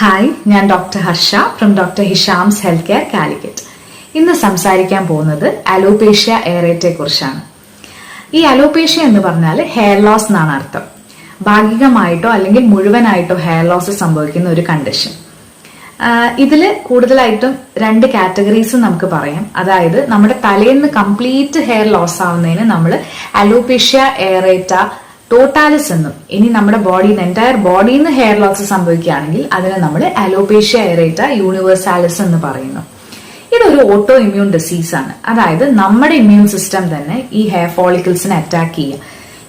Hi ഞാൻ doctor Harsha from doctor Hisham's health care Calicut ഇന്ന് സംസാരിക്കാൻ പോകുന്നത് അലോപേഷ്യ എയറേറ്റെ കുറിച്ചാണ്. ഈ അലോപേഷ്യ എന്ന് പറഞ്ഞാൽ ഹെയർ ലോസ് എന്നാണ് അർത്ഥം. ഭാഗികമായിട്ടോ അല്ലെങ്കിൽ മുഴുവനായിട്ടോ ഹെയർ ലോസ് സംഭവിക്കുന്ന ഒരു കണ്ടീഷൻ ഇതിൽ കൂടുതലായിട്ടും രണ്ട് കാറ്റഗറീസ് നമുക്ക് പറയാം. അതായത് നമ്മുടെ തലയിൽ നിന്ന് കംപ്ലീറ്റ് ഹെയർ ലോസ് ആവുന്നതിന് നമ്മൾ അലോപേഷ്യ എയറേറ്റ ടോട്ടാലിസ് എന്നും. ഇനി നമ്മുടെ ബോഡിയിൽ നിന്ന് എന്റയർ ബോഡിയിൽ നിന്ന് ഹെയർ ലോസ് സംഭവിക്കുകയാണെങ്കിൽ അതിനെ നമ്മൾ അലോപേഷ്യ എയറേറ്റ യൂണിവേഴ്സാലിസ് എന്ന് പറയുന്നു. ഇതൊരു ഓട്ടോ ഇമ്മ്യൂൺ ഡിസീസ് ആണ്. അതായത് നമ്മുടെ ഇമ്മ്യൂൺ സിസ്റ്റം തന്നെ ഈ ഹെയർ ഫോളിക്കിൾസിനെ അറ്റാക്ക് ചെയ്യുക.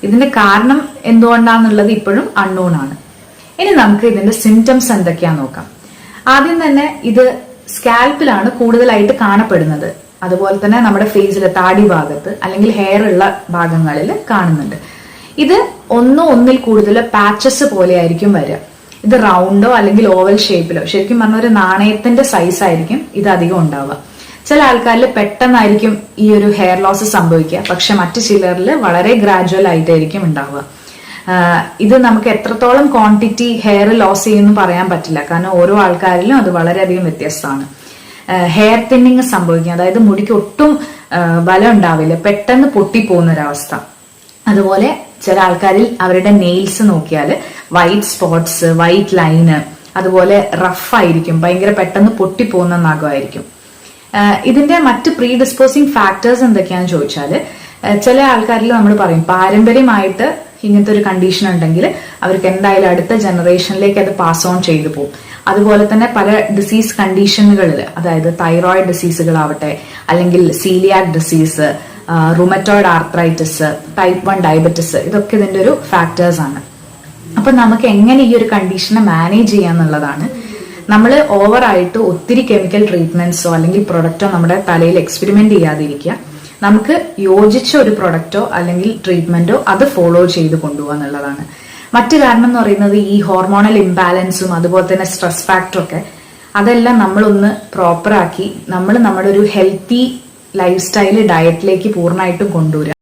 ഇതിന്റെ കാരണം എന്തുകൊണ്ടാണെന്നുള്ളത് ഇപ്പോഴും അൺനോൺ ആണ്. ഇനി നമുക്ക് ഇതിന്റെ സിംറ്റംസ് എന്തൊക്കെയാന്ന് നോക്കാം. ആദ്യം തന്നെ ഇത് സ്കാൽപ്പിലാണ് കൂടുതലായിട്ട് കാണപ്പെടുന്നത്. അതുപോലെ തന്നെ നമ്മുടെ ഫേസിലെ താടി ഭാഗത്ത് അല്ലെങ്കിൽ ഹെയർ ഉള്ള ഭാഗങ്ങളിൽ കാണുന്നുണ്ട്. ഇത് ഒന്നോ ഒന്നിൽ കൂടുതലോ പാച്ചസ് പോലെ ആയിരിക്കും വരിക. ഇത് റൗണ്ടോ അല്ലെങ്കിൽ ഓവൽ ഷേപ്പിലോ ശരിക്കും പറഞ്ഞ ഒരു നാണയത്തിന്റെ സൈസ് ആയിരിക്കും ഇത് അധികം ഉണ്ടാവുക. ചില ആൾക്കാരിൽ പെട്ടെന്നായിരിക്കും ഈ ഒരു ഹെയർ ലോസ് സംഭവിക്കുക. പക്ഷെ മറ്റു ചിലരിൽ വളരെ ഗ്രാജുവൽ ആയിട്ടായിരിക്കും ഉണ്ടാവുക. ഇത് നമുക്ക് എത്രത്തോളം ക്വാണ്ടിറ്റി ഹെയർ ലോസ് ചെയ്യുമെന്ന് പറയാൻ പറ്റില്ല. കാരണം ഓരോ ആൾക്കാരിലും അത് വളരെയധികം വ്യത്യസ്തമാണ്. ഹെയർ തിന്നിങ് സംഭവിക്കുക. അതായത് മുടിക്ക് ഒട്ടും ബലം ഉണ്ടാവില്ല. പെട്ടെന്ന് പൊട്ടിപ്പോകുന്ന ഒരവസ്ഥ. അതുപോലെ ചില ആൾക്കാരിൽ അവരുടെ നെയിൽസ് നോക്കിയാൽ വൈറ്റ് സ്പോട്ട്സ് വൈറ്റ് ലൈന് അതുപോലെ റഫ് ആയിരിക്കും. ഭയങ്കര പെട്ടെന്ന് പൊട്ടിപ്പോകുന്ന നഖമായിരിക്കും. ഇതിന്റെ മറ്റ് പ്രീ ഡിസ്പോസിങ് ഫാക്ടേഴ്സ് എന്തൊക്കെയാണെന്ന് ചോദിച്ചാൽ ചില ആൾക്കാരിൽ നമ്മൾ പറയും പാരമ്പര്യമായിട്ട് ഇങ്ങനത്തെ ഒരു കണ്ടീഷൻ ഉണ്ടെങ്കിൽ അവർക്ക് എന്തായാലും അടുത്ത ജനറേഷനിലേക്ക് അത് പാസ് ഓൺ ചെയ്തു പോകും. അതുപോലെ തന്നെ പല ഡിസീസ് കണ്ടീഷനുകളിൽ അതായത് തൈറോയിഡ് ഡിസീസുകളാവട്ടെ അല്ലെങ്കിൽ coeliac disease rheumatoid arthritis type one diabetes ഇതൊക്കെ ഇതിന്റെ ഒരു ഫാക്ടേഴ്സ് ആണ്. അപ്പൊ നമുക്ക് എങ്ങനെ ഈ ഒരു കണ്ടീഷനെ മാനേജ് ചെയ്യാന്നുള്ളതാണ് നമ്മൾ ഓവറായിട്ട് ഒത്തിരി കെമിക്കൽ ട്രീറ്റ്മെന്റ്സോ അല്ലെങ്കിൽ പ്രൊഡക്റ്റോ നമ്മുടെ തലയിൽ എക്സ്പെരിമെന്റ് ചെയ്യാതിരിക്കുക. നമുക്ക് യോജിച്ച ഒരു പ്രൊഡക്റ്റോ അല്ലെങ്കിൽ ട്രീറ്റ്മെന്റോ അത് ഫോളോ ചെയ്ത് കൊണ്ടുപോകുക എന്നുള്ളതാണ്. മറ്റു കാരണം എന്ന് പറയുന്നത് ഈ ഹോർമോണൽ ഇംബാലൻസും അതുപോലെ തന്നെ സ്ട്രെസ് ഫാക്ടറൊക്കെ അതെല്ലാം നമ്മളൊന്ന് പ്രോപ്പറാക്കി നമ്മൾ നമ്മുടെ ഒരു ഹെൽത്തി ലൈഫ് സ്റ്റൈൽ ഡയറ്റിലേക്ക് പൂർണമായിട്ടും കൊണ്ടുവരിക.